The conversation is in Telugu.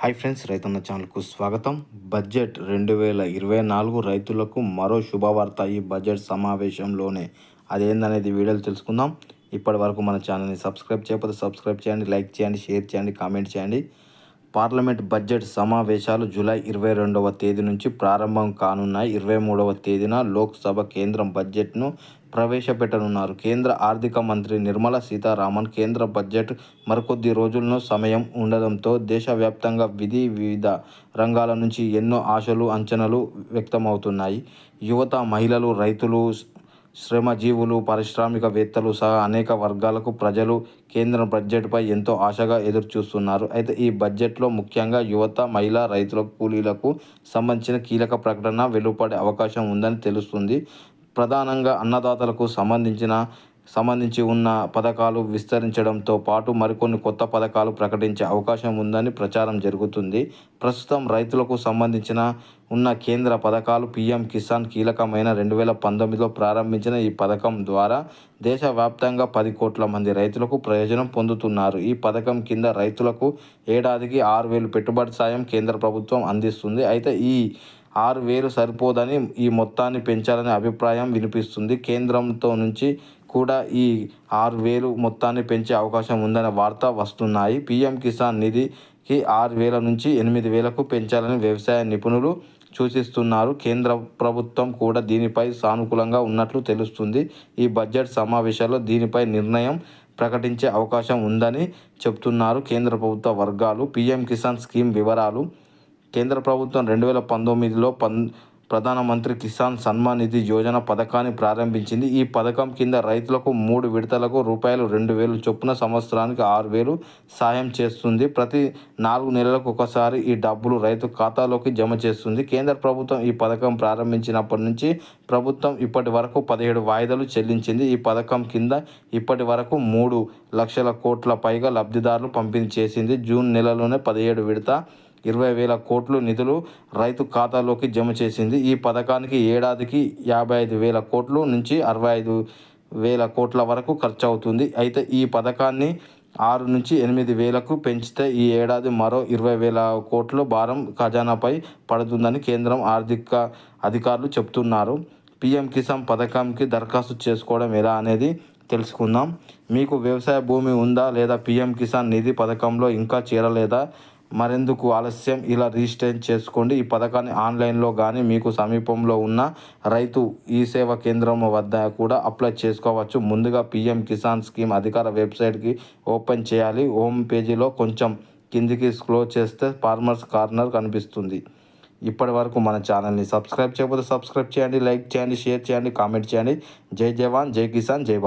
హాయ్ ఫ్రెండ్స్ రైతన్న ఛానల్కు స్వాగతం. బడ్జెట్ రెండు వేల ఇరవై నాలుగు రైతులకు మరో శుభవార్త ఈ బడ్జెట్ సమావేశంలోనే. అదేందనేది వీడియోలు తెలుసుకుందాం. ఇప్పటి వరకు మన ఛానల్ని సబ్స్క్రైబ్ చేయకపోతే సబ్స్క్రైబ్ చేయండి లైక్ చేయండి షేర్ చేయండి కామెంట్ చేయండి. పార్లమెంట్ బడ్జెట్ సమావేశాలు జూలై ఇరవై రెండవ తేదీ నుంచి ప్రారంభం కానున్నాయి. ఇరవై మూడవ తేదీన లోక్సభ కేంద్రం బడ్జెట్ను ప్రవేశపెట్టనున్నారు. కేంద్ర ఆర్థిక మంత్రి నిర్మలా సీతారామన్ కేంద్ర బడ్జెట్ మరికొద్ది రోజుల్లో సమయం ఉండడంతో దేశవ్యాప్తంగా విధి వివిధ రంగాల నుంచి ఎన్నో ఆశలు అంచనాలు వ్యక్తమవుతున్నాయి. యువత మహిళలు రైతులు శ్రమజీవులు పారిశ్రామికవేత్తలు సహా అనేక వర్గాలకు ప్రజలు కేంద్ర బడ్జెట్పై ఎంతో ఆశగా ఎదురుచూస్తున్నారు. అయితే ఈ బడ్జెట్లో ముఖ్యంగా యువత మహిళా రైతుల కూలీలకు సంబంధించిన కీలక ప్రకటన వెలువడే అవకాశం ఉందని తెలుస్తుంది. ప్రధానంగా అన్నదాతలకు సంబంధించిన సంబంధించి ఉన్న పథకాలు విస్తరించడంతో పాటు మరికొన్ని కొత్త పథకాలు ప్రకటించే అవకాశం ఉందని ప్రచారం జరుగుతుంది. ప్రస్తుతం రైతులకు సంబంధించిన ఉన్న కేంద్ర పథకాలు పీఎం కిసాన్ కీలకమైన రెండు వేల పంతొమ్మిదిలో ప్రారంభించిన ఈ పథకం ద్వారా దేశవ్యాప్తంగా పది కోట్ల మంది రైతులకు ప్రయోజనం పొందుతున్నారు. ఈ పథకం కింద రైతులకు ఏడాదికి ఆరు వేలు పెట్టుబడి సాయం కేంద్ర ప్రభుత్వం అందిస్తుంది. అయితే ఈ ఆరు వేలు సరిపోదని ఈ మొత్తాన్ని పెంచాలనే అభిప్రాయం వినిపిస్తుంది. కేంద్రంతో నుంచి కూడా ఈ ఆరు వేలు మొత్తాన్ని పెంచే అవకాశం ఉందనే వార్త వస్తున్నాయి. పీఎం కిసాన్ నిధికి ఆరు వేల నుంచి ఎనిమిది వేలకు పెంచాలని వ్యవసాయ నిపుణులు సూచిస్తున్నారు. కేంద్ర ప్రభుత్వం కూడా దీనిపై సానుకూలంగా ఉన్నట్లు తెలుస్తుంది. ఈ బడ్జెట్ సమావేశాల్లో దీనిపై నిర్ణయం ప్రకటించే అవకాశం ఉందని చెప్తున్నారు కేంద్ర ప్రభుత్వ వర్గాలు. పీఎం కిసాన్ స్కీమ్ వివరాలు కేంద్ర ప్రభుత్వం రెండు వేల పంతొమ్మిదిలో పన్ ప్రధానమంత్రి కిసాన్ సన్మాన్ నిధి యోజన పథకాన్ని ప్రారంభించింది. ఈ పథకం కింద రైతులకు మూడు విడతలకు రూపాయలు రెండు వేలు చొప్పున సంవత్సరానికి ఆరు వేలు సాయం చేస్తుంది. ప్రతి నాలుగు నెలలకు ఒకసారి ఈ డబ్బులు రైతు ఖాతాలోకి జమ చేస్తుంది. కేంద్ర ప్రభుత్వం ఈ పథకం ప్రారంభించినప్పటి నుంచి ప్రభుత్వం ఇప్పటి వరకు పదిహేడు వాయిదాలు చెల్లించింది. ఈ పథకం కింద ఇప్పటి వరకు మూడు లక్షల కోట్ల పైగా లబ్ధిదారులు పంపిణీ చేసింది. జూన్ నెలలోనే పదిహేడు విడత ఇరవై వేల కోట్లు నిధులు రైతు ఖాతాలోకి జమ చేసింది. ఈ పథకానికి ఏడాదికి యాభై ఐదు వేల కోట్లు నుంచి అరవై ఐదు వేల కోట్ల వరకు ఖర్చు అవుతుంది అయితే ఈ పథకాన్ని ఆరు నుంచి ఎనిమిది వేలకు పెంచితే ఈ ఏడాది మరో ఇరవై వేల కోట్ల భారం ఖజానాపై పడుతుందని కేంద్రం ఆర్థిక అధికారులు చెప్తున్నారు. పిఎం కిసాన్ పథకంకి దరఖాస్తు చేసుకోవడం ఎలా అనేది తెలుసుకుందాం. మీకు వ్యవసాయ భూమి ఉందా లేదా? పిఎం కిసాన్ నిధి పథకంలో ఇంకా చేరలేదా? మరెందుకు ఆలస్యం? ఇలా రిజిస్టర్ చేసుకోండి. ఈ పథకాన్ని ఆన్లైన్లో కానీ మీకు సమీపంలో ఉన్న రైతు ఈ సేవా కేంద్రం వద్ద కూడా అప్లై చేసుకోవచ్చు. ముందుగా పిఎం కిసాన్ స్కీమ్ అధికార వెబ్సైట్కి ఓపెన్ చేయాలి. హోమ్ పేజీలో కొంచెం కిందికి స్క్రోల్ చేస్తే ఫార్మర్స్ కార్నర్ కనిపిస్తుంది. ఇప్పటి వరకు మన ఛానల్ని సబ్స్క్రైబ్ చేయకపోతే సబ్స్క్రైబ్ చేయండి లైక్ చేయండి షేర్ చేయండి కామెంట్ చేయండి. జై జవాన్ జై కిసాన్ జై